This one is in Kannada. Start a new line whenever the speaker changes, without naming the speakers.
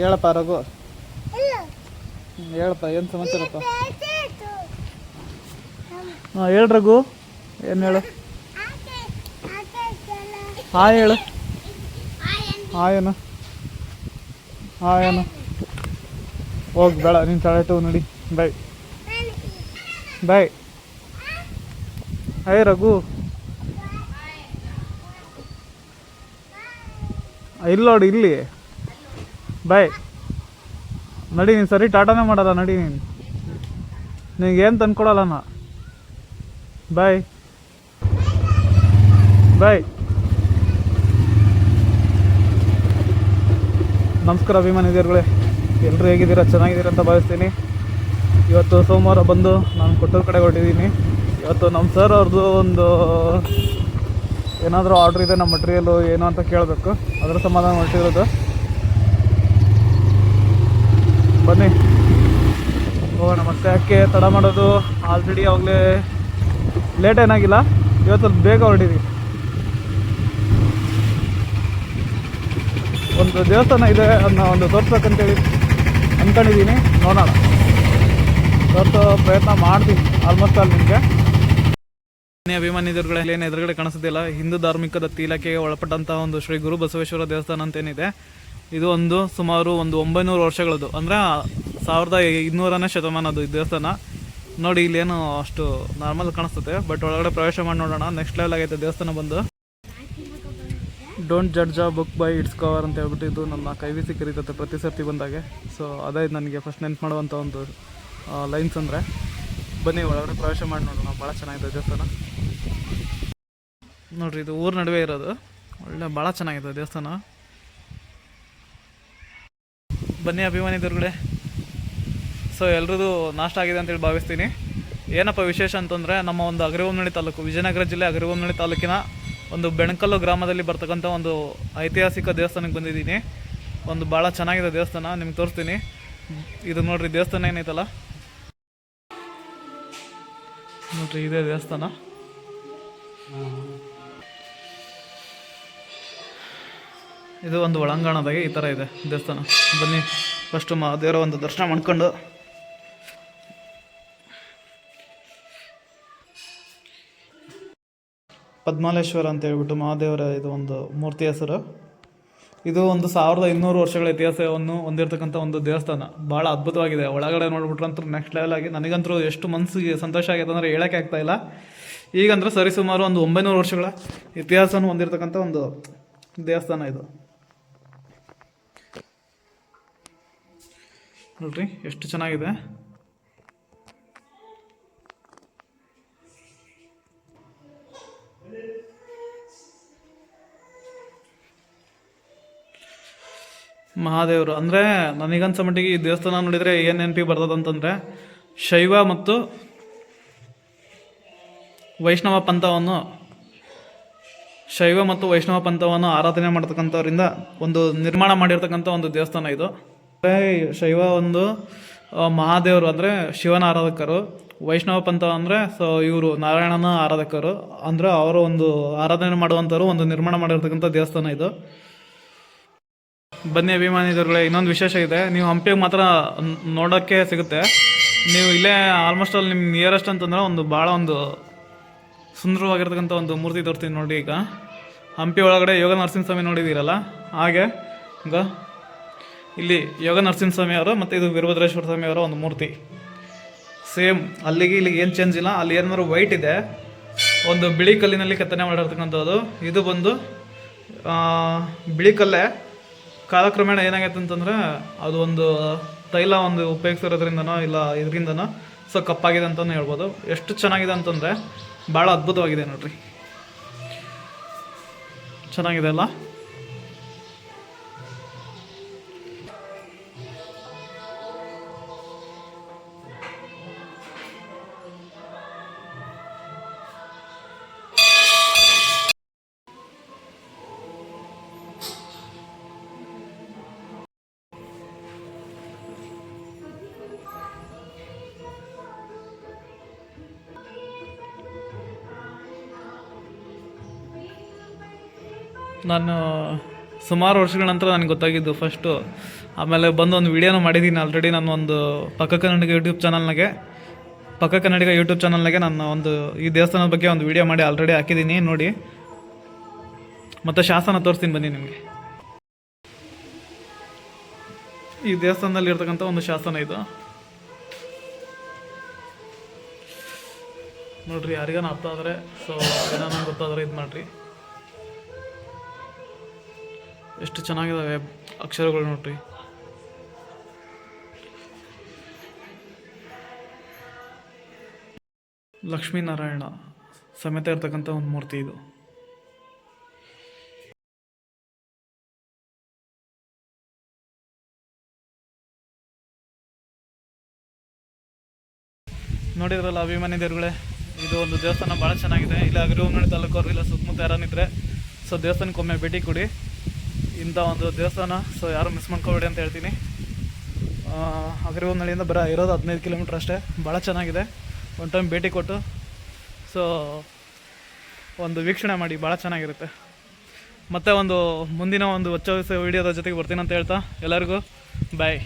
ಹೇಳಪ್ಪ ರಘು. ಹೇಳಪ್ಪ, ಏನು ಸಮಾಚಾರಪ್ಪ ಹಾಂ, ಹೇಳು ರಘು, ಏನು ಹೇಳು? ಹಾಯ್ ಹೇಳು. ಹಾಯ್ ಏನು? ಹೋಗಿ, ಬೇಡ, ನೀನು ತಲೆಟು ನೋಡಿ. ಬಾಯ್. ಬಾಯ್. ಹಾಯ್ ರಘು. ಇಲ್ಲ ನೋಡಿ, ಇಲ್ಲಿ. ಬಾಯ್. ನಡಿ ನೀನು ಸರಿ ಟಾಟಾನೇ ಮಾಡಲ್ಲ, ನಡಿ ನೀನು. ನಿನಗೇನು ತಂದ್ಕೊಡಲ್ಲ ನಾ. ಬಾಯ್. ಬಾಯ್. ನಮಸ್ಕಾರ ಅಭಿಮಾನಿದೀರುಗಳೇ ಎಲ್ಲರೂ ಹೇಗಿದ್ದೀರಾ? ಚೆನ್ನಾಗಿದ್ದೀರಾ ಅಂತ ಭಾವಿಸ್ತೀನಿ. ಇವತ್ತು ಸೋಮವಾರ ಬಂದು ನಾನು ಕೊಟ್ಟೂರು ಕಡೆ ಹೊರಟಿದ್ದೀನಿ. ಇವತ್ತು ನಮ್ಮ ಸರ್ ಅವ್ರದ್ದು ಒಂದು ಏನಾದರೂ ಆರ್ಡ್ರ್ ಇದೆ ನಮ್ಮ ಮಟೀರಿಯಲು ಏನು ಅಂತ ಕೇಳಬೇಕು. ಅದರ ಸಮಾಧಾನ ಹೊರಟಿರೋದು. ಬನ್ನಿ. ಹೋಗೋಣ ಮತ್ತೆ. ಯಾಕೆ ತಡ ಮಾಡೋದು? ಆಲ್ರೆಡಿ ಅವಾಗಲೇ ಲೇಟ್ ಏನಾಗಿಲ್ಲ. ಇವತ್ತು ಸ್ವಲ್ಪ ಬೇಗ ಹೊರಟಿದ್ವಿ. ಒಂದು ದೇವಸ್ಥಾನ ಇದೆ ಅದನ್ನ ಒಂದು ತೋರ್ಸ್ಬೇಕಂತೇಳಿ ಅಂದ್ಕೊಂಡಿದ್ದೀನಿ ನೋಡೋಣ. ತೋರಿಸೋ ಪ್ರಯತ್ನ ಮಾಡ್ತೀನಿ. ಆಲ್ಮೋಸ್ಟ್ ಅಲ್ಲಿ ನಿಮಗೆ. ಅಭಿಮಾನಿ ಎದುರುಗಡೆ ಏನು ಎದುರುಗಡೆ ಕಾಣಿಸೋದಿಲ್ಲ ಹಿಂದೂ ಧಾರ್ಮಿಕ ದತ್ತಿ ಇಲಾಖೆಗೆ ಒಳಪಟ್ಟಂತಹ ಒಂದು ಶ್ರೀ ಗುರು ಬಸವೇಶ್ವರ ದೇವಸ್ಥಾನ ಅಂತೇನಿದೆ. ಇದು ಒಂದು ಸುಮಾರು ಒಂದು ಒಂಬೈನೂರು ವರ್ಷಗಳದ್ದು. ಅಂದರೆ ಸಾವಿರದ ಇನ್ನೂರನೇ ಶತಮಾನದ್ದು ಈ ದೇವಸ್ಥಾನ. ನೋಡಿ, ಇಲ್ಲೇನು ಅಷ್ಟು ನಾರ್ಮಲ್ ಕಾಣಿಸ್ತದೆ ಬಟ್ ಒಳಗಡೆ ಪ್ರವೇಶ ಮಾಡಿ ನೋಡೋಣ. ನೆಕ್ಸ್ಟ್ ಲೆವೆಲ್ ಆಗೈತೆ ದೇವಸ್ಥಾನ ಬಂದು. Don't judge a book by its cover ಅಂತ ಹೇಳ್ಬಿಟ್ಟು ಇದು ನನ್ನ ಕೈವಿಸಿ ಕರೀತತೆ ಪ್ರತಿ ಸರ್ತಿ ಬಂದಾಗೆ. ಸೊ ಅದೇ ನನಗೆ ಫಸ್ಟ್ ನೆನ್ಪು ಮಾಡುವಂಥ ಒಂದು ಲೈನ್ಸ್ ಅಂದರೆ. ಬನ್ನಿ, ಒಳಗಡೆ ಪ್ರವೇಶ ಮಾಡಿ ನೋಡೋಣ. ಭಾಳ ಚೆನ್ನಾಗಿದೆ ದೇವಸ್ಥಾನ. ನೋಡಿರಿ, ಇದು ಊರ ನಡುವೆ ಇರೋದು. ಒಳ್ಳೆ ಭಾಳ ಚೆನ್ನಾಗಿದೆ ದೇವಸ್ಥಾನ. ಬನ್ನಿ ಅಭಿಮಾನಿ ದುರ್ಗಡೆ ಸೊ ಎಲ್ರದ್ದು ನಾಷ್ಟ ಆಗಿದೆ ಅಂತೇಳಿ ಭಾವಿಸ್ತೀನಿ. ಏನಪ್ಪ ವಿಶೇಷ ಅಂತಂದರೆ, ನಮ್ಮ ಒಂದು ಅಗರಿಬೊಮ್ಮನಹಳ್ಳಿ ತಾಲೂಕು, ವಿಜಯನಗರ ಜಿಲ್ಲೆ ಅಗರಿಬೊಮ್ಮನಹಳ್ಳಿ ತಾಲೂಕಿನ ಒಂದು ಬೆಣಕಲ್ಲು ಗ್ರಾಮದಲ್ಲಿ ಬರ್ತಕ್ಕಂಥ ಒಂದು ಐತಿಹಾಸಿಕ ದೇವಸ್ಥಾನಕ್ಕೆ ಬಂದಿದ್ದೀನಿ. ಒಂದು ಭಾಳ ಚೆನ್ನಾಗಿದೆ ದೇವಸ್ಥಾನ, ನಿಮ್ಗೆ ತೋರಿಸ್ತೀನಿ. ಇದು ನೋಡ್ರಿ, ದೇವಸ್ಥಾನ ಏನೈತಲ್ಲ? ನೋಡ್ರಿ, ಇದೇ ದೇವಸ್ಥಾನ. ಇದು ಒಂದು ಒಳಾಂಗಣದಾಗೆ ಈ ಥರ ಇದೆ ದೇವಸ್ಥಾನ. ಬನ್ನಿ ಫಸ್ಟು ಮಹಾದೇವರ ಒಂದು ದರ್ಶನ ಮಾಡ್ಕೊಂಡು. ಪದ್ಮಾಲೇಶ್ವರ ಅಂತ ಹೇಳ್ಬಿಟ್ಟು ಮಹಾದೇವರ ಇದು ಒಂದು ಮೂರ್ತಿ ಹೆಸರು. ಇದು ಒಂದು ಸಾವಿರದ ಇನ್ನೂರು ವರ್ಷಗಳ ಇತಿಹಾಸವನ್ನು ಹೊಂದಿರತಕ್ಕಂಥ ಒಂದು ದೇವಸ್ಥಾನ. ಭಾಳ ಅದ್ಭುತವಾಗಿದೆ. ಒಳಗಡೆ ನೋಡ್ಬಿಟ್ರಂತೂ ನೆಕ್ಸ್ಟ್ ಲೆವೆಲ್ ಆಗಿ ನನಗಂತೂ ಎಷ್ಟು ಮನಸ್ಸಿಗೆ ಸಂತೋಷ ಆಗೈತೆ ಅಂದರೆ ಹೇಳೋಕ್ಕೆ ಆಗ್ತಾ ಇಲ್ಲ. ಈಗಂದ್ರೆ ಸರಿಸುಮಾರು ಒಂದು ಒಂಬೈನೂರು ವರ್ಷಗಳ ಇತಿಹಾಸವನ್ನು ಹೊಂದಿರತಕ್ಕಂಥ ಒಂದು ದೇವಸ್ಥಾನ ಇದು. ನೋಡ್ರಿ, ಎಷ್ಟು ಚೆನ್ನಾಗಿದೆ. ಮಹಾದೇವರು, ಅಂದರೆ ನನಗನ್ಸ ಮಟ್ಟಿಗೆ ಈ ದೇವಸ್ಥಾನ ನೋಡಿದರೆ ಏನು ನೆನಪಿ ಬರ್ತದೆ ಅಂತಂದರೆ, ಶೈವ ಮತ್ತು ವೈಷ್ಣವ ಪಂಥವನ್ನು, ಶೈವ ಮತ್ತು ವೈಷ್ಣವ ಪಂಥವನ್ನು ಆರಾಧನೆ ಮಾಡ್ತಕ್ಕಂಥವ್ರಿಂದ ಒಂದು ನಿರ್ಮಾಣ ಮಾಡಿರ್ತಕ್ಕಂಥ ಒಂದು ದೇವಸ್ಥಾನ ಇದು. ಶೈವ ಒಂದು ಮಹಾದೇವರು ಅಂದರೆ ಶಿವನ ಆರಾಧಕರು, ವೈಷ್ಣವ ಪಂಥ ಅಂದರೆ, ಸೊ ಇವರು ನಾರಾಯಣನ ಆರಾಧಕರು. ಅಂದರೆ ಅವರು ಒಂದು ಆರಾಧನೆ ಮಾಡುವಂಥವ್ರು, ಒಂದು ನಿರ್ಮಾಣ ಮಾಡಿರ್ತಕ್ಕಂಥ ದೇವಸ್ಥಾನ ಇದು. ಬನ್ನಿ ಅಭಿಮಾನಿಗಳೇ ಇನ್ನೊಂದು ವಿಶೇಷ ಇದೆ. ನೀವು ಹಂಪಿಗೆ ಮಾತ್ರ ನೋಡೋಕ್ಕೆ ಸಿಗುತ್ತೆ. ನೀವು ಇಲ್ಲೇ ಆಲ್ಮೋಸ್ಟ್ ಅಲ್ಲಿ ನಿಮ್ಮ ನಿಯರೆಸ್ಟ್ ಅಂತಂದ್ರೆ ಒಂದು ಭಾಳ ಒಂದು ಸುಂದರವಾಗಿರ್ತಕ್ಕಂಥ ಒಂದು ಮೂರ್ತಿ ತೋರ್ತೀನಿ ನೋಡಿ ಈಗ. ಹಂಪಿ ಒಳಗಡೆ ಯೋಗ ನರಸಿಂಹಸ್ವಾಮಿ ನೋಡಿದ್ದೀರಲ್ಲ? ಹಾಗೆ ಈಗ ಇಲ್ಲಿ ಯೋಗ ನರಸಿಂಹಸ್ವಾಮಿ ಅವರು ಮತ್ತು ಇದು ವೀರಭದ್ರೇಶ್ವರ ಸ್ವಾಮಿ ಅವರ ಒಂದು ಮೂರ್ತಿ. ಸೇಮ್ ಅಲ್ಲಿಗೆ ಇಲ್ಲಿಗೆ ಏನು ಚೇಂಜ್ ಇಲ್ಲ, ಅಲ್ಲಿ ಏನಾದ್ರು ವೈಟ್ ಇದೆ. ಒಂದು ಬಿಳಿ ಕಲ್ಲಿನಲ್ಲಿ ಕೆತ್ತನೆ ಮಾಡಿರ್ತಕ್ಕಂಥದ್ದು. ಇದು ಬಂದು ಬಿಳಿ ಕಲ್ಲೇ ಕಾಲಕ್ರಮೇಣ ಏನಾಗೈತೆ ಅಂತಂದರೆ ಅದು ಒಂದು ತೈಲ ಒಂದು ಉಪಯೋಗಿಸಿರೋದ್ರಿಂದನೋ ಇಲ್ಲ ಇದರಿಂದನೋ ಸೊ ಕಪ್ಪಾಗಿದೆ ಅಂತಲೂ ಹೇಳ್ಬೋದು. ಎಷ್ಟು ಚೆನ್ನಾಗಿದೆ ಅಂತಂದರೆ ಭಾಳ ಅದ್ಭುತವಾಗಿದೆ ನೋಡ್ರಿ. ಚೆನ್ನಾಗಿದೆ ಅಲ್ಲ? ನಾನು ಸುಮಾರು ವರ್ಷಗಳ ನಂತರ ನನಗೆ ಗೊತ್ತಾಗಿದ್ದು ಫಸ್ಟು ಆಮೇಲೆ ಬಂದು ಒಂದು ವಿಡಿಯೋನ ಮಾಡಿದ್ದೀನಿ ಆಲ್ರೆಡಿ ನಾನು ಒಂದು ಪಕ್ಕ ಕನ್ನಡಿಗ ಯೂಟ್ಯೂಬ್ ಚಾನಲ್ನಾಗೆ ಪಕ್ಕ ಕನ್ನಡಿಗ ಯೂಟ್ಯೂಬ್ ಚಾನಲ್ನಾಗೆ ನಾನು ಒಂದು ಈ ದೇವಸ್ಥಾನದ ಬಗ್ಗೆ ಒಂದು ವಿಡಿಯೋ ಮಾಡಿ ಆಲ್ರೆಡಿ ಹಾಕಿದ್ದೀನಿ, ನೋಡಿ. ಮತ್ತು ಶಾಸನ ತೋರಿಸ್ತೀನಿ ಬನ್ನಿ ನಿಮಗೆ. ಈ ದೇವಸ್ಥಾನದಲ್ಲಿ ಇರ್ತಕ್ಕಂಥ ಒಂದು ಶಾಸನ ಇದು. ನೋಡ್ರಿ, ಯಾರಿಗಾನ ಅರ್ಥ ಆದರೆ ಸೊ ಏನಾನ ಗೊತ್ತಾದರೆ ಇದು ಮಾಡ್ರಿ. ಎಷ್ಟು ಚೆನ್ನಾಗಿದ್ದಾವೆ ಅಕ್ಷರಗಳು ನೋಡ್ರಿ. ಲಕ್ಷ್ಮೀನಾರಾಯಣ, ಸಮೇತ ಇರ್ತಕ್ಕಂಥ ಒಂದು ಮೂರ್ತಿ ಇದು. ನೋಡಿದ್ರಲ್ಲ ಅಭಿಮಾನಿ ದೇವ್ರುಗಳೇ, ಇದು ಒಂದು ದೇವಸ್ಥಾನ ಭಾಳ ಚೆನ್ನಾಗಿದೆ. ಇಲ್ಲ ಅಗ್ರವನಹಳ್ಳಿ ತಾಲೂಕು ಇಲ್ಲ ಸುತ್ತಮುತ್ತ ಯಾರನ್ನಿದ್ರೆ ಸೊ ದೇವಸ್ಥಾನಕ್ಕೆ ಒಮ್ಮೆ ಭೇಟಿ ಕೊಡಿ. ಇಂಥ ಒಂದು ದೇವಸ್ಥಾನ ಸೊ ಯಾರು ಮಿಸ್ ಮಾಡ್ಕೋಬೇಡಿ ಅಂತ ಹೇಳ್ತೀನಿ. ಅಗ್ರವನಹಳ್ಳಿಯಿಂದ ಬರ ಇರೋದು ಹದಿನೈದು ಕಿಲೋಮೀಟ್ರ್ ಅಷ್ಟೇ. ಭಾಳ ಚೆನ್ನಾಗಿದೆ. ಒಂದು ಟೈಮ್ ಭೇಟಿ ಕೊಟ್ಟು ಸೊ ಒಂದು ವೀಕ್ಷಣೆ ಮಾಡಿ ಭಾಳ ಚೆನ್ನಾಗಿರುತ್ತೆ. ಮತ್ತು ಒಂದು ಮುಂದಿನ ಒಂದು ಹೊಚ್ಚ ವೀಡಿಯೋದ ಜೊತೆಗೆ ಬರ್ತೀನಿ ಅಂತ ಹೇಳ್ತಾ, ಎಲ್ಲರಿಗೂ ಬಾಯ್